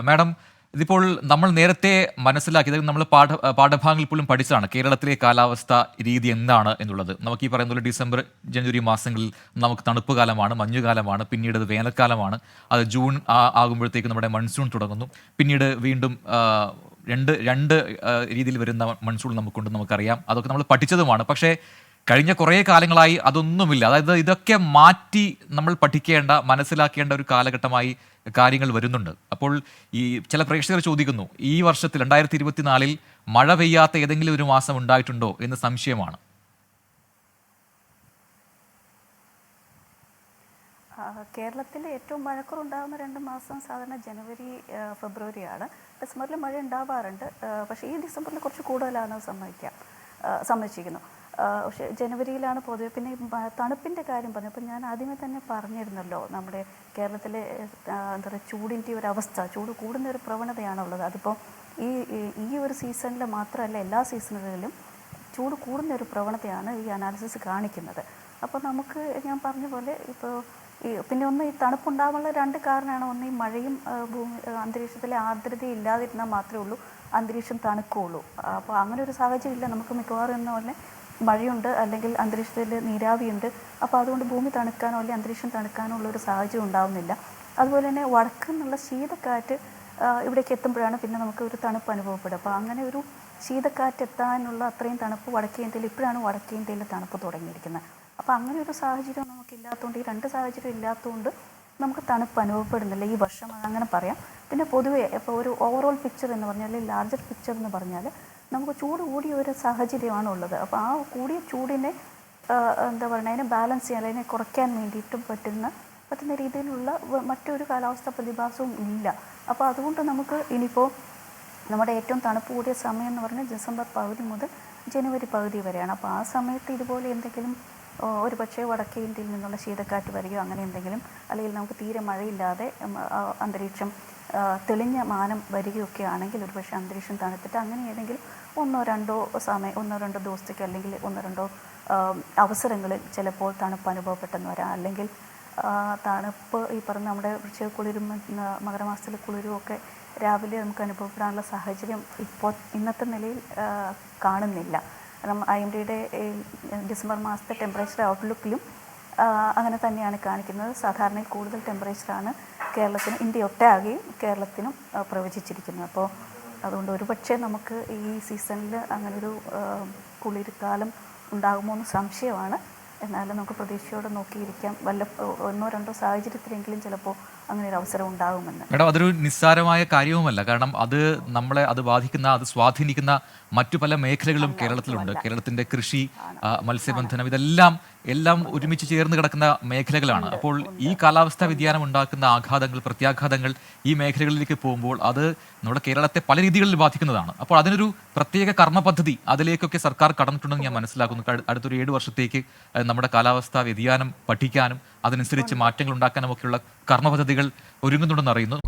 Madam ഇതിപ്പോൾ നമ്മൾ നേരത്തെ മനസ്സിലാക്കിയത് നമ്മൾ പാഠ പാഠഭാഗങ്ങളിൽ പോലും പഠിച്ചതാണ്. കേരളത്തിലെ കാലാവസ്ഥ രീതി എന്താണ് എന്നുള്ളത്. നമുക്ക് ഈ പറയുന്ന ഡിസംബർ ജനുവരി മാസങ്ങളിൽ നമുക്ക് തണുപ്പ് കാലമാണ് മഞ്ഞുകാലമാണ് പിന്നീട് അത് വേനൽക്കാലമാണ്. അത് ജൂൺ ആകുമ്പോഴത്തേക്ക് നമ്മുടെ മൺസൂൺ തുടങ്ങുന്നു. പിന്നീട് വീണ്ടും രണ്ട് രണ്ട് രീതിയിൽ വരുന്ന മൺസൂൺ നമുക്കുണ്ട് നമുക്കറിയാം. അതൊക്കെ നമ്മൾ പഠിച്ചതുമാണ്. പക്ഷേ കഴിഞ്ഞ കുറേ കാലങ്ങളായി അതൊന്നുമില്ല. അതായത് ഇതൊക്കെ മാറ്റി നമ്മൾ പഠിക്കേണ്ട മനസ്സിലാക്കേണ്ട ഒരു കാലഘട്ടമായി കാര്യങ്ങൾ വരുന്നുണ്ട്. അപ്പോൾ ഈ ചില പ്രേക്ഷകർ ചോദിക്കുന്നു ഈ വർഷത്തിൽ രണ്ടായിരത്തി ഇരുപത്തിനാലിൽ മഴ പെയ്യാത്ത ഏതെങ്കിലും ഒരു മാസം ഉണ്ടായിട്ടുണ്ടോ എന്ന് സംശയമാണ്. കേരളത്തിൽ ഏറ്റവും മഴക്കുറുണ്ടാകുന്ന രണ്ട് മാസം സാധാരണ ജനുവരി ഫെബ്രുവരി ഫെബ്രുവരിയാണ്. ഡിസംബറിൽ മഴ ഉണ്ടാവാറുണ്ട്. പക്ഷേ ഈ ഡിസംബറിൽ കുറച്ച് കൂടുതലാണ് സമ്മതിക്കാം ആ, സമ്മതിച്ചിരിക്കുന്നു പക്ഷേ ജനുവരിയിലാണ് പൊതുവെ. പിന്നെ തണുപ്പിന്റെ കാര്യം പറഞ്ഞു. അപ്പോൾ ഞാൻ ആദ്യമേ തന്നെ പറഞ്ഞിരുന്നല്ലോ നമ്മുടെ കേരളത്തിലെ എന്താ പറയുക ചൂടിന്റെ ഒരു അവസ്ഥ ചൂട് കൂടുന്ന ഒരു പ്രവണതയാണുള്ളത്. അതിപ്പോൾ ഈ ഈ- ഒരു സീസണിൽ മാത്രമല്ല എല്ലാ സീസണുകളിലും ചൂട് കൂടുന്ന ഒരു പ്രവണതയാണ് ഈ അനാലിസിസ് കാണിക്കുന്നത്. അപ്പോൾ നമുക്ക് ഞാൻ പറഞ്ഞ പോലെ ഇപ്പോൾ ഈ പിന്നെ ഒന്ന് ഈ തണുപ്പുണ്ടാവാനുള്ള രണ്ട് കാരണമാണ്. ഒന്ന് ഈ മഴയും ഭൂമി അന്തരീക്ഷത്തിലെ ആർദ്രത ഇല്ലാതിരുന്നാൽ മാത്രമേ ഉള്ളൂ അന്തരീക്ഷം തണുക്കുകയുള്ളൂ. അപ്പോൾ അങ്ങനെ ഒരു സാഹചര്യം ഇല്ല. നമുക്ക് മിക്കവാറും എന്ന പോലെ മഴയുണ്ട് അല്ലെങ്കിൽ അന്തരീക്ഷത്തിൽ നീരാവിയുണ്ട് അപ്പോൾ അതുകൊണ്ട് ഭൂമി തണുക്കാനോ അല്ലെങ്കിൽ അന്തരീക്ഷം തണുക്കാനോ ഉള്ള ഒരു സാഹചര്യം ഉണ്ടാവുന്നില്ല. അതുപോലെ തന്നെ വടക്ക് നിന്നുള്ള ശീതക്കാറ്റ് ഇവിടേക്ക് എത്തുമ്പോഴാണ് പിന്നെ നമുക്ക് ഒരു തണുപ്പ് അനുഭവപ്പെടുക. അപ്പോൾ അങ്ങനെ ഒരു ശീതക്കാറ്റ് എത്താനുള്ള അത്രയും തണുപ്പ് വടക്കേ ഇന്ത്യയിൽ ഇപ്പോഴാണ് വടക്കേ ഇന്ത്യയിൽ തണുപ്പ് തുടങ്ങിയിരിക്കുന്നത്. അപ്പോൾ അങ്ങനെ ഒരു സാഹചര്യം നമുക്കില്ലാത്തതുകൊണ്ട് ഈ രണ്ട് സാഹചര്യം ഇല്ലാത്തതുകൊണ്ട് നമുക്ക് തണുപ്പ് അനുഭവപ്പെടുന്നില്ല. ഈ വർഷം അങ്ങനെ പറയാം. പിന്നെ പൊതുവേ ഇപ്പോൾ ഒരു ഓവറോൾ പിക്ചർ എന്ന് പറഞ്ഞാൽ ലാർജർ പിക്ചർ എന്ന് പറഞ്ഞാൽ നമുക്ക് ചൂട് കൂടിയ ഒരു സാഹചര്യമാണ് ഉള്ളത് അപ്പോൾ ആ കൂടിയ ചൂടിനെ എന്താ പറയുക അതിനെ ബാലൻസ് ചെയ്യാൻ അതിനെ കുറയ്ക്കാൻ വേണ്ടിയിട്ടും പറ്റുന്ന പറ്റുന്ന രീതിയിലുള്ള മറ്റൊരു കാലാവസ്ഥ പ്രതിഭാസവും ഇല്ല. അപ്പോൾ അതുകൊണ്ട് നമുക്ക് ഇനിയിപ്പോൾ നമ്മുടെ ഏറ്റവും തണുപ്പ് കൂടിയ സമയം എന്ന് പറഞ്ഞാൽ ഡിസംബർ പകുതി മുതൽ ജനുവരി പകുതി വരെയാണ്. അപ്പോൾ ആ സമയത്ത് ഇതുപോലെ എന്തെങ്കിലും ഒരു പക്ഷേ വടക്കേ ഇന്ത്യയിൽ നിന്നുള്ള ശീതക്കാറ്റ് വരികയോ അങ്ങനെ എന്തെങ്കിലും അല്ലെങ്കിൽ നമുക്ക് തീരെ മഴയില്ലാതെ അന്തരീക്ഷം തെളിഞ്ഞ മാനം വരികയൊക്കെ ആണെങ്കിൽ ഒരുപക്ഷെ അന്തരീക്ഷം തണുത്തിട്ട് അങ്ങനെ ഏതെങ്കിലും ഒന്നോ രണ്ടോ സമയം ഒന്നോ രണ്ടോ ദിവസത്തേക്ക് അല്ലെങ്കിൽ ഒന്നോ രണ്ടോ അവസരങ്ങളിൽ ചിലപ്പോൾ തണുപ്പ് അനുഭവപ്പെട്ടെന്ന് വരാം. അല്ലെങ്കിൽ തണുപ്പ് ഈ പറഞ്ഞ നമ്മുടെ വൃക്ഷ കുളിരും മകരമാസത്തിലെ കുളിരും ഒക്കെ രാവിലെ നമുക്ക് അനുഭവപ്പെടാനുള്ള സാഹചര്യം ഇപ്പോൾ ഇന്നത്തെ നിലയിൽ കാണുന്നില്ല. ഐ എം ഡിയുടെ ഡിസംബർ മാസത്തെ ടെമ്പറേച്ചർ ഔട്ട്ലുക്കിലും അങ്ങനെ തന്നെയാണ് കാണിക്കുന്നത്. സാധാരണയിൽ കൂടുതൽ ടെമ്പറേച്ചറാണ് കേരളത്തിന് ഇന്ത്യ ഒട്ടാകെയും കേരളത്തിനും പ്രവചിച്ചിരിക്കുന്നു. അപ്പോൾ അതുകൊണ്ട് ഒരുപക്ഷെ നമുക്ക് ഈ സീസണിൽ അങ്ങനൊരു കുളിരുക്കാലം ഉണ്ടാകുമോ എന്ന് സംശയമാണ്. എന്നാലും നമുക്ക് പ്രതീക്ഷയോടെ നോക്കിയിരിക്കാം. വല്ല ഒന്നോ രണ്ടോ സാഹചര്യത്തിലെങ്കിലും ചിലപ്പോൾ അങ്ങനെ ഒരു അവസരം ഉണ്ടാകുമെന്ന് മേഡം അതൊരു നിസ്സാരമായ കാര്യവുമല്ല. കാരണം അത് നമ്മളെ അത് ബാധിക്കുന്ന അത് സ്വാധീനിക്കുന്ന മറ്റു പല മേഖലകളും കേരളത്തിലുണ്ട്. കേരളത്തിന്റെ കൃഷി മത്സ്യബന്ധനം ഇതെല്ലാം എല്ലാം ഒരുമിച്ച് ചേർന്ന് കിടക്കുന്ന മേഖലകളാണ്. അപ്പോൾ ഈ കാലാവസ്ഥാ വ്യതിയാനം ഉണ്ടാക്കുന്ന ആഘാതങ്ങൾ പ്രത്യാഘാതങ്ങൾ ഈ മേഖലകളിലേക്ക് പോകുമ്പോൾ അത് നമ്മുടെ കേരളത്തെ പല രീതികളിൽ ബാധിക്കുന്നതാണ്. അപ്പോൾ അതിനൊരു പ്രത്യേക കർമ്മ പദ്ധതി അതിലേക്കൊക്കെ സർക്കാർ കടന്നിട്ടുണ്ടെന്ന് ഞാൻ മനസ്സിലാക്കുന്നു. അടുത്തൊരു ഏഴ് വർഷത്തേക്ക് നമ്മുടെ കാലാവസ്ഥാ വ്യതിയാനം പഠിക്കാനും അതിനനുസരിച്ച് മാറ്റങ്ങൾ ഉണ്ടാക്കാനും ഒക്കെയുള്ള കർമ്മ പദ്ധതികൾ ഒരുങ്ങുന്നുണ്ടെന്ന് അറിയുന്നു.